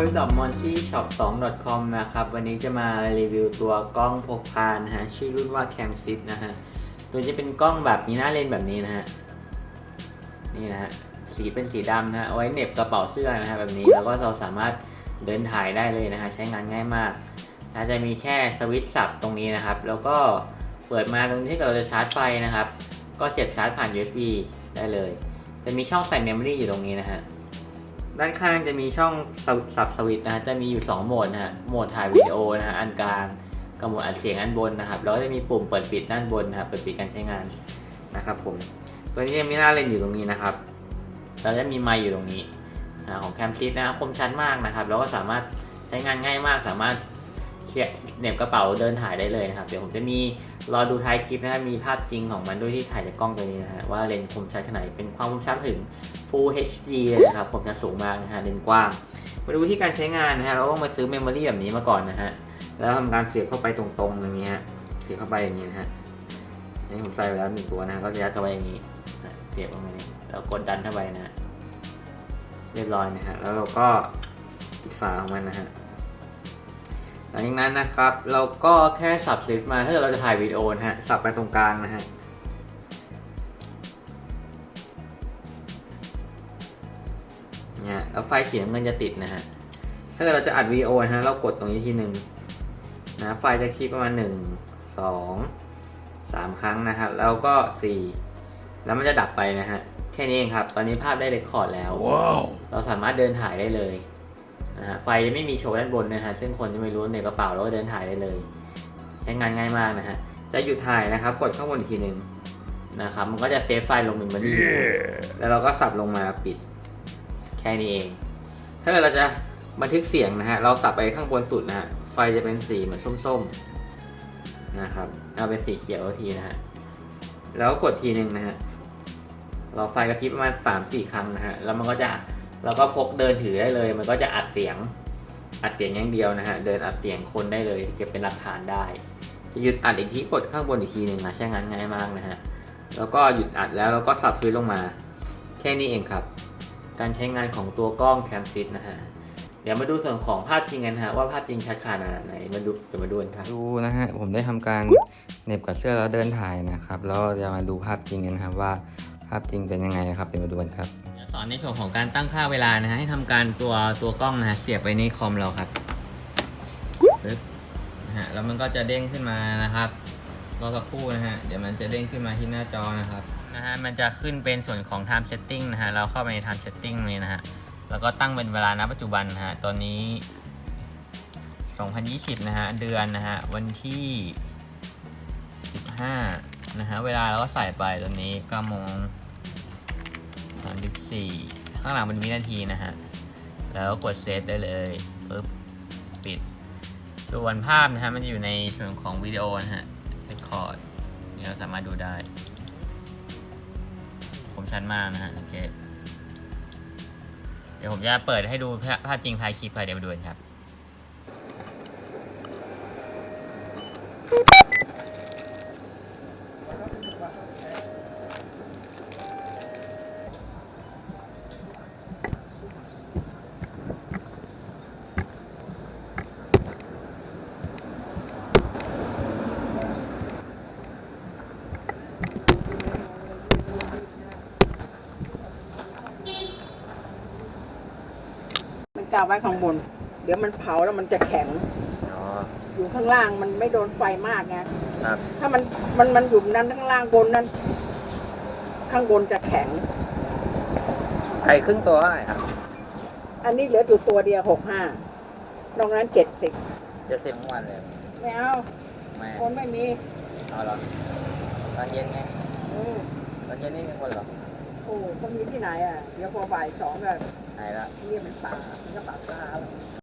กับ m o n t y shop 2 com นะครับ วันนี้จะมารีวิวตัวกล้องพกพานะฮะ ชื่อรุ่นว่า Cam 6นะฮะ ตัวจะเป็นกล้องแบบมีหน้าเลนแบบนี้นะฮะ นี่นะฮะ สีเป็นสีดำนะฮะไว้เหน็บกระเป๋าเสื้อนะฮะแบบนี้ แล้วก็เราสามารถเดินถ่ายได้เลยนะฮะ ใช้งานง่ายมากนะจะมีแค่สวิตช์สับตรงนี้นะครับ แล้วก็เปิดมาตรงที่เราจะชาร์จไฟนะครับ ก็เสียบชาร์จผ่าน USB ได้เลย จะมีช่องใส่เมมโมรี่อยู่ตรงนี้นะฮะ ด้านข้างจะมีช่องสับสวิตนะฮะจะมีอยู่ 2 โหมดนะฮะโหมดถ่ายวิดีโอนะฮะอันกลางกับโหมดอัดเสียงอันบนนะครับแล้วก็จะมีปุ่มเปิดปิดด้านบนนะครับเปิดปิดการใช้งานนะครับผมตัวนี้จะมีหน้าเลนอยู่ตรงนี้นะครับแล้วจะมีไมค์อยู่ตรงนี้ของแคมซิสนะครับคมชัดมากนะครับแล้วก็สามารถใช้งานง่ายมาก สามารถเสียบเหน็บกระเป๋าเดินถ่ายได้เลยนะครับ เดี๋ยวผมจะมีรอดูท้ายคลิปนะครับมีภาพจริงของมันด้วยที่ถ่ายจากกล้องตัวนี้นะฮะว่าเลนส์คมชัดขนาดไหนเป็นความคมชัดถึง Full HD เลยนะครับผมจะสูงมากนะฮะเลนส์กว้าง มาดูวิธีการใช้งานนะฮะเราต้องมาซื้อเมมโมรี่แบบนี้มาก่อนนะฮะแล้วทำการเสียบเข้าไปตรงๆอย่างนี้ฮะเสียบเข้าไปอย่างนี้นะฮะนี่ผมใส่ไปแล้วหนึ่งตัวนะก็จะยัดเข้าไปอย่างนี้เสียบเข้าไปนี่แล้วกดดันเข้าไปนะฮะเรียบร้อยนะฮะแล้วเราก็ปิดฝาของมันนะฮะหลังจากนั้นนะครับ เราก็แค่สับสลิปมาถ้าเกิดเราจะถ่ายวิดีโอนะฮะสับไปตรงกลางนะฮะ นี่ยแล้วไฟสีน้ำเงินจะติดนะฮะ ถ้าเกิดเราจะอัดวีดีโอนะฮะ เรากดตรงนี้ทีหนึ่งนะ ไฟจะคลิปประมาณหนึ่งสองสามครั้งนะฮะแล้วก็สี่แล้วมันจะดับไปนะฮะ แค่นี้เองครับ ตอนนี้ภาพได้เรคคอร์ดแล้ว Wow. เราสามารถเดินถ่ายได้เลยนะฮะ ไฟจะไม่มีโชว์ด้านบนนะฮะ ซึ่งคนจะไม่รู้ในกระเป๋าเราก็เดินถ่ายได้เลย ใช้งานง่ายมากนะฮะ จะหยุดถ่ายนะครับ กดข้างบนอีกทีหนึ่งนะครับ มันก็จะเซฟไฟล์ลงเมมโมรี่ Yeah. แล้วเราก็สับลงมาปิด แค่นี้เอง ถ้าเกิดเราจะบันทึกเสียงนะฮะ เราสับไปข้างบนสุดนะฮะ ไฟจะเป็นสีเหมือนส้มๆ นะครับ เอาเป็นสีเขียวทีนะฮะ แล้วกดทีหนึ่งนะฮะ เราไฟกระพริบประมาณสามสี่ครั้งนะฮะ แล้วมันก็จะ เราก็พกเดินถือได้เลย มันก็จะอัดเสียง อัดเสียงอย่างเดียวนะฮะ เดินอัดเสียงคนได้เลย เก็บเป็นหลักฐานได้ จะหยุดอัดอีกทีกดข้างบนอีกทีหนึ่งนะใช้งานง่ายมากนะฮะ แล้วก็หยุดอัดแล้วเราก็สับฟื้นลงมา แค่นี้เองครับ การใช้งานของตัวกล้องแคมซิสนะฮะ เดี๋ยวมาดูส่วนของภาพจริงกันฮะว่าภาพจริงชัดขนาดไหนมาดูเดี๋ยวมาดูกันครับดูนะฮะผมได้ทำการเหน็บกับเสื้อแล้วเดินถ่ายนะครับแล้วเราจะมาดูภาพจริงกันนะครับว่าภาพจริงเป็นยังไงนะครับเดี๋ยวมาดูกันครับจะสอนในส่วนของการตั้งค่าเวลานะฮะให้ทำการตัวตัวกล้องนะฮะเสียบไปในคอมเราครับปึ๊บนะฮะแล้วมันก็จะเด้งขึ้นมานะครับรอสักครู่นะฮะเดี๋ยวมันจะเด้งขึ้นมาที่หน้าจอนะครับ นะฮะมันจะขึ้นเป็นส่วนของ time setting นะฮะเราเข้าไปใน time setting เลยนะฮะแล้วก็ตั้งเป็นเวลาณปัจจุบันนะฮะตอนนี้ 2020 นะฮะเดือนนะฮะวันที่ 15 นะฮะเวลาเราก็ใส่ไปตอนนี้9โมงสามสิบสี่ข้างหลังเป็นวินาทีนะฮะแล้วก็กดเซฟได้เลยปุ๊บปิด ส่วนภาพนะฮะมันจะอยู่ในส่วนของวิดีโอนะฮะเรคคอร์ดเราสามารถดูได้ ชัดมากนะฮะโอเคเดี๋ยวผมจะเปิดให้ดูภาพจริงภายคลิปภายเดี๋ยวมาดูกันครับ กาวไว้ข้างบน เดี๋ยวมันเผาแล้วมันจะแข็ง อ๋อ อยู่ข้างล่างมันไม่โดนไฟมากไงครับ ถ้ามันมันมันอยู่นั้นข้างล่างบนนั้น ข้างบนจะแข็งไก่ครึ่งตัวเท่าไหร่ครับอันนี้เหลืออยู่ตัวเดียวหกห้านอกนั้นเจ็ดสิบจะสิบวันเลยไม่เอาไม่คนไม่มีเอาหรอตอนเย็นไงเออตอนเย็นไม่มีคนหรอโอ้ก็มีที่ไหนอะ เดี๋ยวพอบ่ายสองก็ไหนละเรียกมันป่ามันก็ป่าปลาแล้วอ